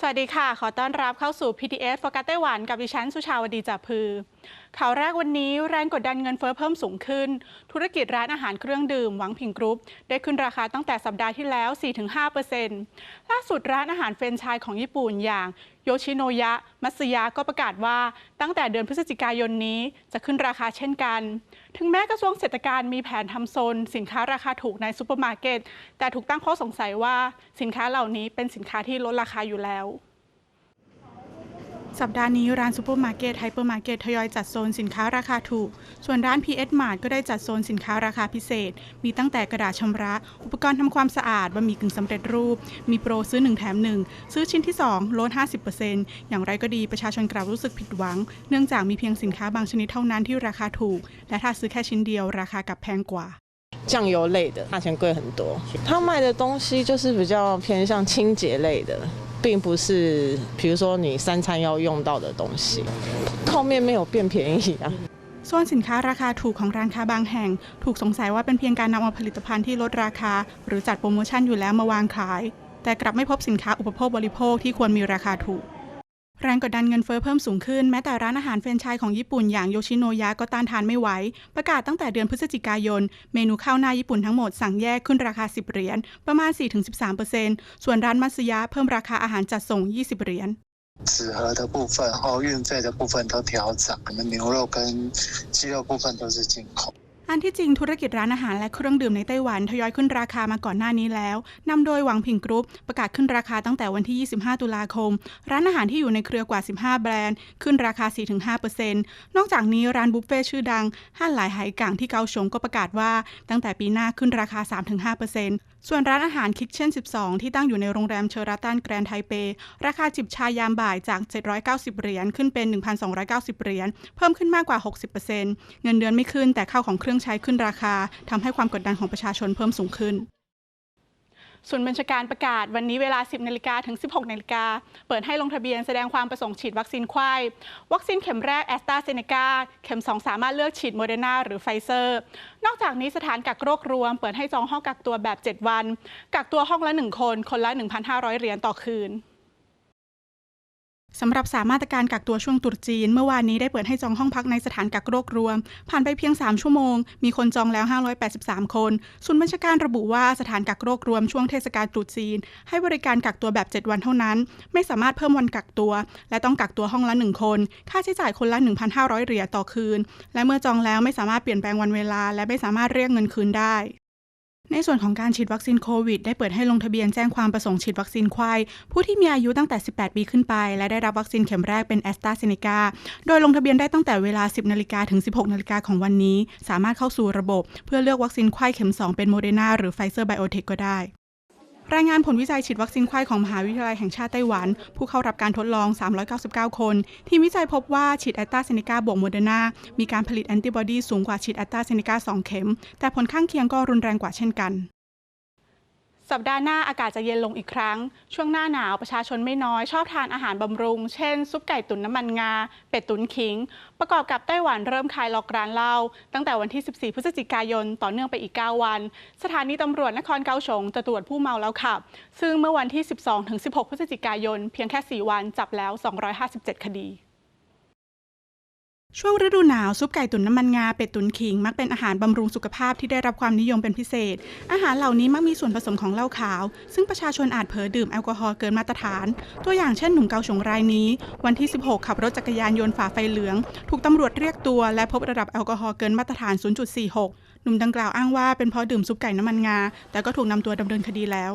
สวัสดีค่ะ ขอต้อนรับเข้าสู่ PTS โฟกัสไต้หวันกับดิฉันสุชาวดีจ่าพือ ข่าวแรกวันนี้แรงกดดันเงินเฟ้อเพิ่มสูงขึ้น ธุรกิจร้านอาหารเครื่องดื่มหวังผิงกรุ๊ป ได้ขึ้นราคาตั้งแต่สัปดาห์ที่แล้ว 4-5%ล่าสุดร้านอาหารเฟรนไชส์ของญี่ปุ่นอย่าง โยชิโนยะ มัตสึยะก็ประกาศว่าตั้งแต่เดือนพฤศจิกายนนี้จะขึ้นราคาเช่นกัน ถึงแม้กระทรวงเศรษฐการมีแผนทำโซน สินค้าราคาถูกในซูเปอร์มาร์เก็ตแต่ถูกตั้งข้อสงสัยว่าสินค้าเหล่านี้เป็นสินค้าที่ลดราคาอยู่แล้ว สัปดาห์นี้ร้านซูเปอร์มาร์เก็ตไฮเปอร์มาร์เก็ตทยอยจัดโซนสินค้าราคาถูก ส่วนร้าน PS Mart ก็ได้จัดโซนสินค้าราคาพิเศษ มีตั้งแต่กระดาษชำระ อุปกรณ์ทำความสะอาดบะหมี่กึ่งสำเร็จรูป มีโปรซื้อ 1 แถม 1 ซื้อชิ้นที่ 2 ลด 50%อย่างไรก็ดีประชาชนกลับรู้สึกผิดหวัง เนื่องจากมีเพียงสินค้าบางชนิดเท่านั้นที่ราคาถูก และถ้าซื้อแค่ชิ้นเดียวราคากลับแพงกว่า 酱油类的价钱贵很多，他卖的东西就是比较偏向清洁类的， 并不是比如说你三餐要用到的东西。后面没有变便宜啊。 โซนสินค้าราคาถูกของร้านค้าบางแห่ง ถูกสงสัยว่าเป็นเพียงการนำเอาผลิตภัณฑ์ที่ลดราคา หรือจัดโปรโมชั่นอยู่แล้วมาวางขาย แต่กลับไม่พบสินค้าอุปโภคบริโภคที่ควรมีราคาถูก แรงกดดันเงินเฟ้อเพิ่มสูงขึ้น แม้แต่ร้านอาหารแฟรนไชส์ของญี่ปุ่นอย่างโยชิโนยะก็ต้านทานไม่ไหว ประกาศตั้งแต่เดือนพฤศจิกายน เมนูข้าวหน้าญี่ปุ่นทั้งหมดสั่งแยกขึ้นราคา 10 เหรียญ ประมาณ 4-13%ส่วนร้านมัตสึยะเพิ่มราคาอาหารจัดส่ง 20 เหรียญ 纸盒的部分，然后运费的部分都调涨，可能牛肉跟鸡肉部分都是进口。 อันที่จริงธุรกิจร้านอาหารและเครื่องดื่มในไต้หวันทยอยขึ้นราคามาก่อนหน้านี้แล้วนำโดยหวังผิงกรุ๊ปประกาศขึ้นราคาตั้งแต่วันที่ 25 ตุลาคม ร้านอาหารที่อยู่ในเครือกว่า 15 แบรนด์ ขึ้นราคา 4-5%นอกจากนี้ร้านบุฟเฟ่ชื่อดังห้านหลายไหกังที่เกาชงก็ประกาศว่า ตั้งแต่ปีหน้าขึ้นราคา 3-5%ส่วนร้านอาหารคิกเช่น 12 ที่ตั้งอยู่ในโรงแรมเชอราตันแกรนด์ไทเป ราคาจิบชายามบ่ายจาก 790 เหรียญขึ้นเป็น 1,290 เหรียญเพิ่มขึ้นมากกว่า 60%เงินเดือนไม่ขึ้นแต่ข้าวของเครื่องใช้ขึ้นราคาทำให้ความกดดันของประชาชนเพิ่มสูงขึ้นส่วนบัญชาการประกาศวันนี้เวลา 10นาฬิกาถึง 16นาฬิกาเปิดให้ลงทะเบียนแสดงความประสงค์ฉีดวัคซีนควายวัคซีนเข็มแรกแอสตราเซเนกาเข็ม 2 สามารถเลือกฉีดโมเดอร์นาหรือไฟเซอร์ นอกจากนี้สถานกักโรครวม เปิดให้จองห้องกักตัวแบบ 7 วัน กักตัวห้องละ 1 คน คนละ 1,500 เหรียญต่อคืน สำหรับสามาตรการกักตัวช่วงตรุษจีน เมื่อวานนี้ได้เปิดให้จองห้องพักในสถานกักโรครวม ผ่านไปเพียง 3 ชั่วโมง มีคนจองแล้ว 583 คนศูนย์บัญชาการระบุว่าสถานกักโรครวมช่วงเทศกาลตรุษจีน ให้บริการกักตัวแบบ 7 วันเท่านั้น ไม่สามารถเพิ่มวันกักตัว และต้องกักตัวห้องละ 1 คน ค่าใช้จ่ายคนละ 1,500 เหรียญต่อคืน และเมื่อจองแล้วไม่สามารถเปลี่ยนแปลงวันเวลา และไม่สามารถเรียกเงินคืนได้ ในส่วนของการฉีดวัคซีนโควิด ได้เปิดให้ลงทะเบียนแจ้งความประสงค์ฉีดวัคซีนควายผู้ที่มีอายุตั้งแต่ 18 ปีขึ้นไป และได้รับวัคซีนเข็มแรกเป็นแอสตราเซเนกาโดยลงทะเบียนได้ตั้งแต่เวลา 10 นาฬิกาถึง 16 นาฬิกาของวันนี้ สามารถเข้าสู่ระบบ เพื่อเลือกวัคซีนควายเข็ม 2 เป็นโมเดอร์นาหรือไฟเซอร์ไบโอเทคก็ได้ รายงานผลวิจัยฉีดวัคซีนไข้ของมหาวิทยาลัยแห่งชาติไต้หวัน ผู้เข้ารับการทดลอง 399 คน ทีมวิจัยพบว่าฉีดแอสตาเซเนกาบวกโมเดอร์นามีการผลิตแอนติบอดีสูงกว่าฉีดแอสตาเซเนกา2 เข็ม แต่ผลข้างเคียงก็รุนแรงกว่าเช่นกัน สัปดาห์หน้าอากาศจะเย็นลงอีกครั้ง ช่วงหน้าหนาวประชาชนไม่น้อย ชอบทานอาหารบำรุง เช่น ซุปไก่ตุ๋นน้ำมันงา เป็ดตุ๋นขิง ประกอบกับไต้หวันเริ่มคลายล็อกร้านเหล้าตั้งแต่วันที่ 14 พฤศจิกายน ต่อเนื่องไปอีก 9 วัน สถานีตำรวจนครเกาสงจะตรวจผู้เมาแล้วขับ ซึ่งเมื่อวันที่ 12-16 พฤศจิกายน เพียงแค่ 4 วันจับแล้ว 257 คดี ช่วงฤดูหนาว ซุปไก่ตุ๋นน้ำมันงา เป็ดตุ๋นขิง มักเป็นอาหารบำรุงสุขภาพที่ได้รับความนิยมเป็นพิเศษ อาหารเหล่านี้มักมีส่วนผสมของเหล้าขาว ซึ่งประชาชนอาจเผลอดื่มแอลกอฮอล์เกินมาตรฐาน ตัวอย่างเช่นหนุ่มเกาสงรายนี้ วันที่ 16 ขับรถจักรยานยนต์ฝ่าไฟเหลือง ถูกตำรวจเรียกตัว และพบระดับแอลกอฮอล์เกินมาตรฐาน 0.46 หนุ่มดังกล่าวอ้างว่าเป็นเพราะดื่มซุปไก่น้ำมันงา แต่ก็ถูกนำตัวดำเนินคดีแล้ว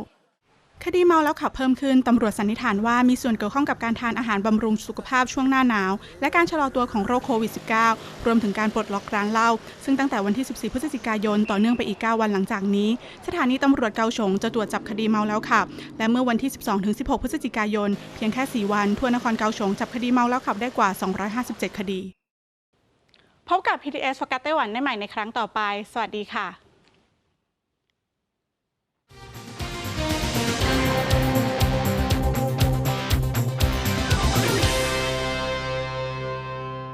คดีเมาแล้วขับเพิ่มขึ้น ตำรวจสันนิษฐานว่ามีส่วนเกี่ยวข้องกับการทานอาหารบำรุงสุขภาพช่วงหน้าหนาว และการชะลอตัวของโรคโควิด -19 รวมถึงการปลดล็อกร้านเหล้าซึ่งตั้งแต่วันที่ 14 พฤศจิกายน ต่อเนื่องไปอีก 9 วันหลังจากนี้ สถานีตำรวจเกาสงจะตรวจจับคดีเมาแล้วขับ และเมื่อวันที่ 12-16 พฤศจิกายน เพียงแค่ 4 วัน ทั่วนครเกาสงจับคดีเมาแล้วขับได้กว่า 257 คดี พบกับ PTS โฟกัสไต้หวันได้ใหม่ในครั้งต่อไป สวัสดีค่ะ